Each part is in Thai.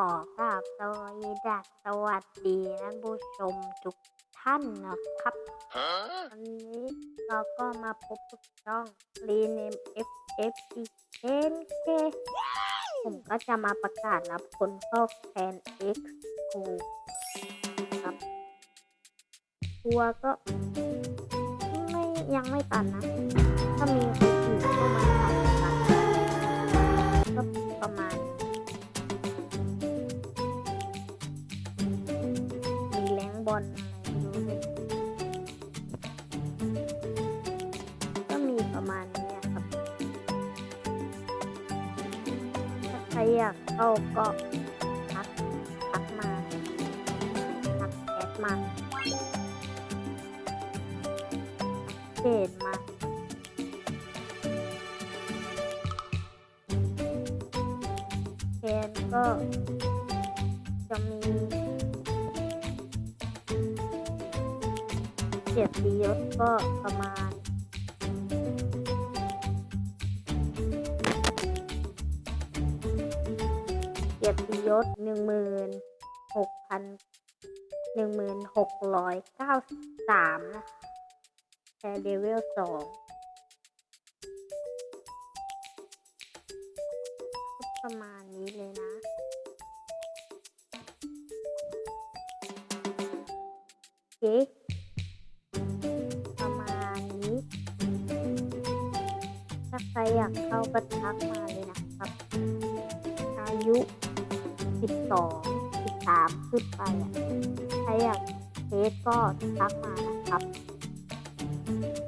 ขอกราบสวัสดีดัสสวัสดีท่านผู้ชมทุกท่านนะครับวันนี้เราก็มาพบกับช่อง Rename FF อีกเช่นเคยผมก็จะมาประกาศรับคนเข้าแทน X คูครับตัวก็ไม่ยังไม่ตันนะ ถ้ามี บอลก็มีประมาณนี้ครับ ถ้าใครอยากเข้าก็ทักทักมาทักแอดมาทักเพจมาแคนก็จะมี เกียรติยศก็ประมาณเกียรติยศหนึ่งหมื่นหกพันหนึ่งหมื่นหกร้อยเก้าสิบสามนะแชร์เลเวลสองประมาณนี้เลยนะ โอเค ถ้าใครอยากเข้าก็ทักมาเลยนะครับ อายุ 12 13ขึ้นไปอะใครอยากเทสก็ทักมานะครับ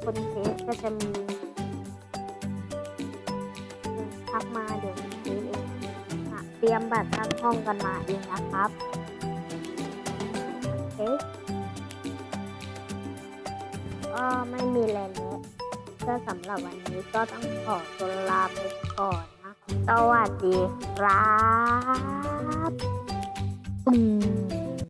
คนเทสก็จะมีทักมาเดี๋ยวเทสเองเตรียมบัตรตั้งห้องกันมาเองนะครับโอเคก็ไม่มีอะไรแล้ว ก็สำหรับวันนี้ก็ต้องขอตัวลาไปก่อนนะ สวัสดีครับอืม